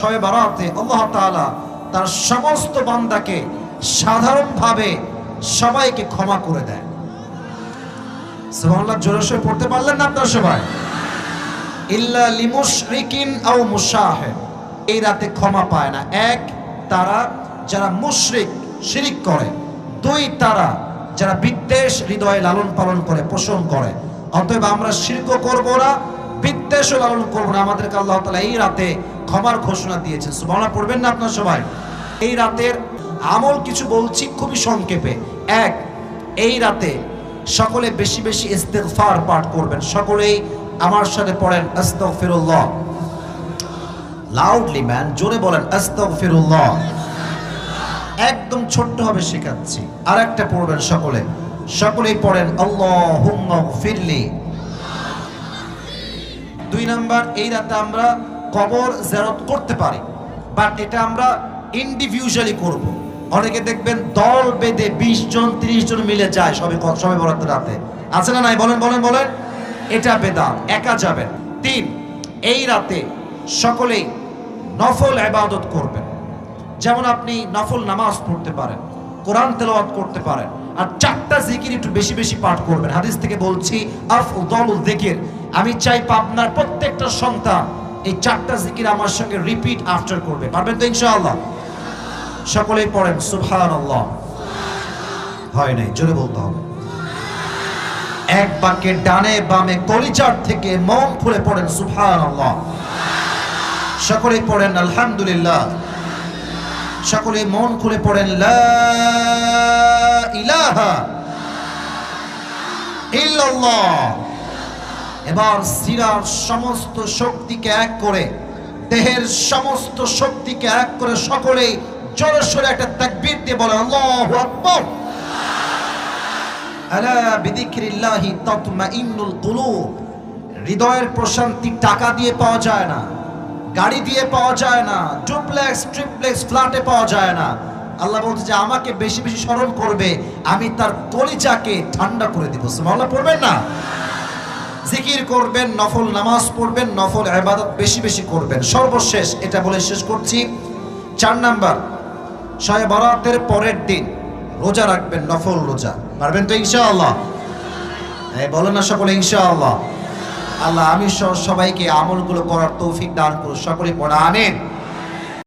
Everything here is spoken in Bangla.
শবে বারাতে আল্লাহ তাআলা তার সমস্ত বান্দাকে সাধারণভাবে সবাইকে ক্ষমা করে দেয় সুবহানাল্লাহ, জোরে পড়তে পারলেন না আপনারা সবাই? এই রাতে ক্ষমা পায় না। এক, তারা যারা মুশরিক, শিরিক করে। দুই, তারা যারা বিদ্বেষ হৃদয়ে লালন পালন করে, পোষণ করে। অতএব আমরা শিরকও করব না, বিদ্বেষও লালন করব না। আমাদেরকে আল্লাহ তাআলা এই রাতে ক্ষমার ঘোষণা দিয়েছেন। সুবহানাল্লাহ, পড়বেন না আপনারা সবাই? এই রাতের আমল কিছু বলছি খুবই সংক্ষেপে। এক, এই রাতে সকলে বেশি বেশি ইস্তেগফার পাঠ করবেন। সকলেই আমার সাথে পড়েন, আস্তাগফিরুল্লাহ। লাউডলি ম্যান জোরে বলেন, আস্তাগফিরুল্লাহ। একদম ছোট্ট হবে শেখাচ্ছি। আর একটা পড়বেন সকলে। সকলেই পড়েন, আল্লাহুম্মা ফিরলি দুই নাম্বার, এই রাতে আমরা কবর জেরত করতে পারি। বাট এটা আমরা ইন্ডিভিজুয়ালি করব। অনেকে দেখবেন দল বেঁধে বিশ জন, ত্রিশ জন মিলে যায় সবে সবে বরাদ্দ রাতে। আছে না নাই? বলেন বলেন বলেন। এটা বেদাত। একা যাবেন। তিন, এই রাতে সকলেই নফল ইবাদত করবেন। যেমন আপনি নফল নামাজ পড়তে পারেন, কোরআন তেলাওয়াত করতে পারেন, আর চারটা জিকির একটু বেশি বেশি পাঠ করবেন। হাদিস থেকে বলছি আফদলুল যিকির আমি চাই আপনার প্রত্যেকটা সন্তান এই চারটা জিকির আমার সঙ্গে রিপিট আফটার করবে। পারবেন তো ইনশাআল্লাহ? সকলেই পড়েন, সুবহানাল্লাহ। হয় নাই, জোরে বলতে হবে। এক বাক্যে ডানে বামে কলিচার থেকে মন খুলে পড়েন, সুবহানাল্লাহ। সকলেই পড়েন, আলহামদুলিল্লাহ। সকলে মন খুলে পড়েন, লা ইলাহা ইল্লাল্লাহ। এবার সিরার সমস্ত শক্তিকে এক করে, দেহের সমস্ত শক্তিকে এক করে সকলে জোরে একটা তাকবীর দিয়ে বলে আল্লাহু আকবার। আলা বিদিক্রিল্লাহি তাতমাইন্নুল কুলুব। হৃদয়ের প্রশান্তি টাকা দিয়ে পাওয়া যায় না, গাড়ি দিয়ে পাওয়া যায় না, ডুপ্লেক্স, ট্রিপ্লেক্স, ফ্ল্যাটে পাওয়া যায় না। আল্লাহ বলছে যে, আমাকে বেশি বেশি স্মরণ করবে, আমি তার কলিজাকে ঠান্ডা করে দিব। সুবহানাল্লাহ, পড়বেন না? জিকির করবেন, নফল নামাজ পড়বেন, নফল আবাদত বেশি বেশি করবেন। সর্বশেষ এটা বলে শেষ করছি। চার নাম্বার শয়ে বরাতের পরের দিন রোজা রাখবেন, নফল রোজা। পারবেন তো ইনশাআল্লাহ? হ্যাঁ বলেন না সকলে, ইনশাআল্লাহ। আল্লাহ, আমি সবাইকে আমলগুলো করার তৌফিক দান করুন। সকলে পড়া আমিন।